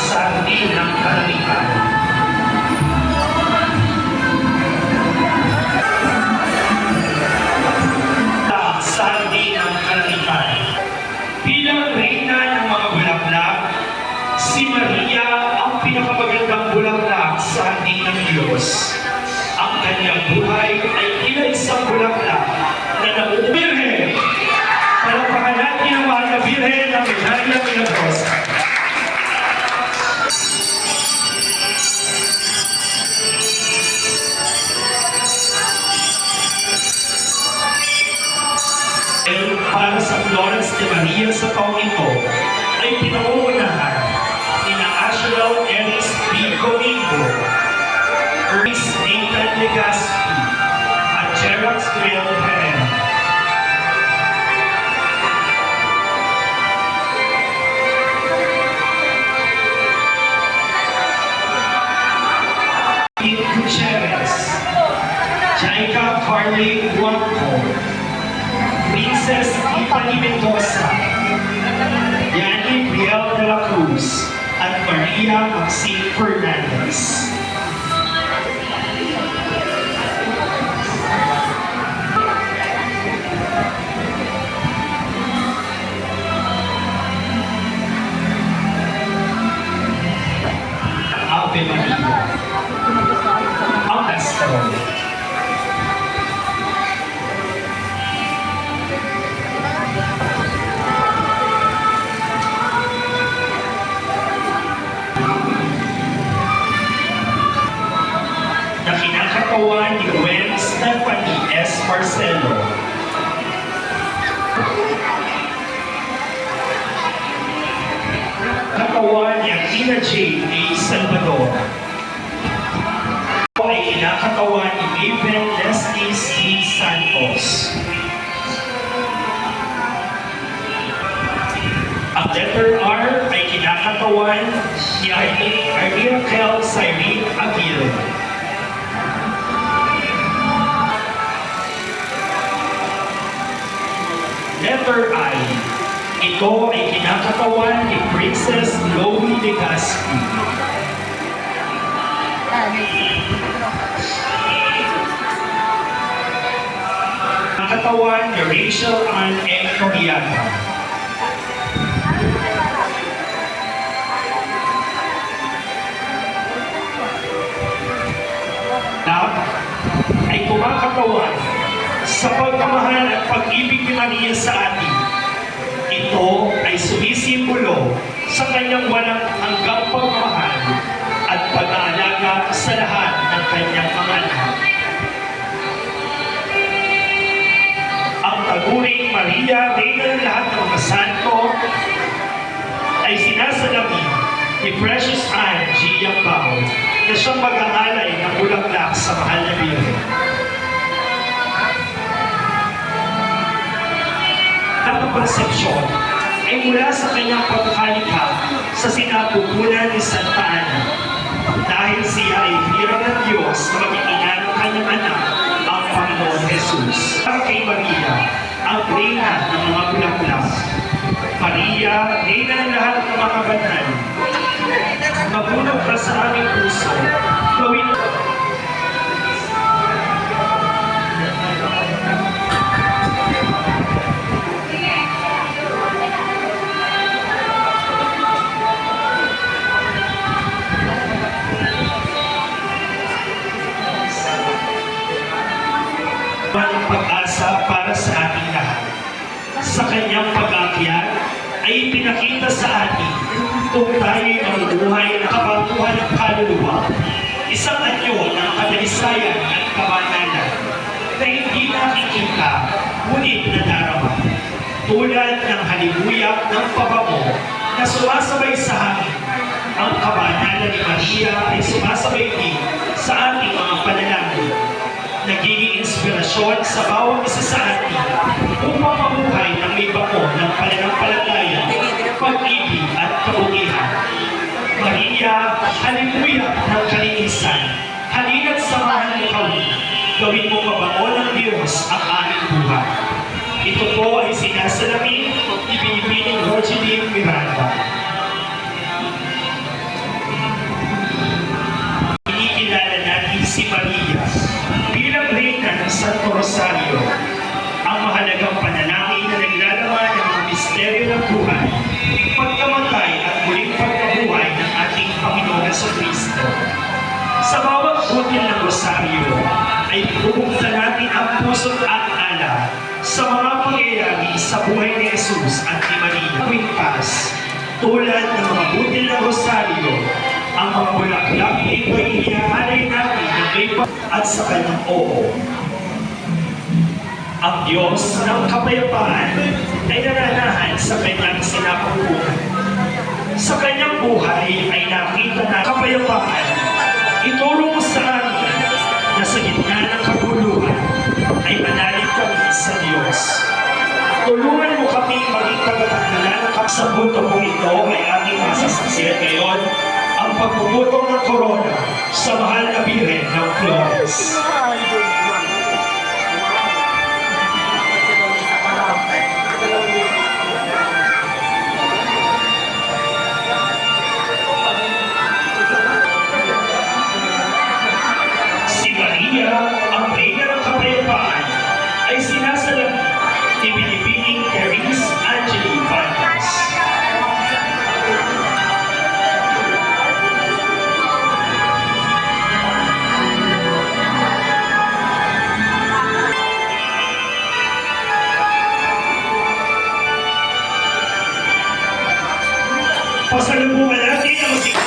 sardin ng karamihan. Ang sardin ng karamihan. Bilang reyna ng mga bulaklak, si Maria ang pinakamagandang bulaklak sa hardin ng Diyos. Ang kanyang buhay ay tila isang bulaklak na naubirhe. Palapakan natin ang mahal na birhen ng Medalya Marcelo. Katawan ni Akina J. A. Salvador. Ito ay kinakatawan ni Maven Leslie C. Santos. Ang letter R ay kinakatawan ni Arlene Kel Cyrene Aguirre. Letter I. Ito ay kinakatawan ni Princess Chloe Legaspi. Nakatawan ni Rachel Ann M. Noriaga. Love ay kumakatawan sa pagmamahal at pag-ibig ni Maria sa atin. Ito ay sumisimbolo sa kanyang walang hanggang pagmamahal at pag-aalaga sa lahat ng kanyang mga anak. Ang taguring Maria, Reyna ng lahat ng mga santo, ay sinasalamin ni Precious Anne G. Yambao na siyang mag-aalay ng bulaklak sa mahal na Birhen. Ang konsepsyon ay mula sa kanyang pagkalikha sa sinapupunan ni Santa Ana. Dahil siya ay hirang ng Diyos na maging ina ng kanyang anak, ang Panginoon Jesus. Para kay Maria, ang reyna ng mga bulaklak. Maria, reyna ng lahat ng mga banal. Mabulog ka sa aming puso. Gawin Sa kanyang pag-akyat ay pinakita sa atin kung tayo'y mamubuhay na kabantuhan ng kaluluwa, isang anyo ng kadalisayan at kabanalan na hindi nakikita, ngunit nadarama. Tulad ng halimuyak ng pabango na sumasabay sa hangin, ang kabanalan ni Maria ay sumasabay din sa ating mga inspirasyon sa bawat isa sa atin upang mabuhay ng may bako ng pananampalataya, pag-ibig at kabutihan. Maria, halimuya ng kalinisan, halina't samahan mo kami, gawin mo mabango ng Diyos ang aming buhay. Ito po ay sinasalamin ni Binibining Rogeline Miranda. Rosario ay bubuksan natin ang puso at ala sa mga pangyayari sa buhay ni Jesus at ni Maria. Quintas, tulad ng mga butil ng Rosario, ang mga bulaklak ito ay iniaalay natin ng may at sa kanyang oo. Ang Diyos ng kapayapaan ay nananahan sa kanyang sinapupunan. Sa kanyang buhay ay nakita na kapayapaan. Ituro ng kaguluhan ay manalig kami sa Diyos. Tulungan mo kami maging tagapagdala ng kap- sa punto kong ito ay ating masasaksiyan ngayon ang pagpuputong ng korona sa mahal na biren ng Flores. Pasalubungan natin ang sikapang palakpakan.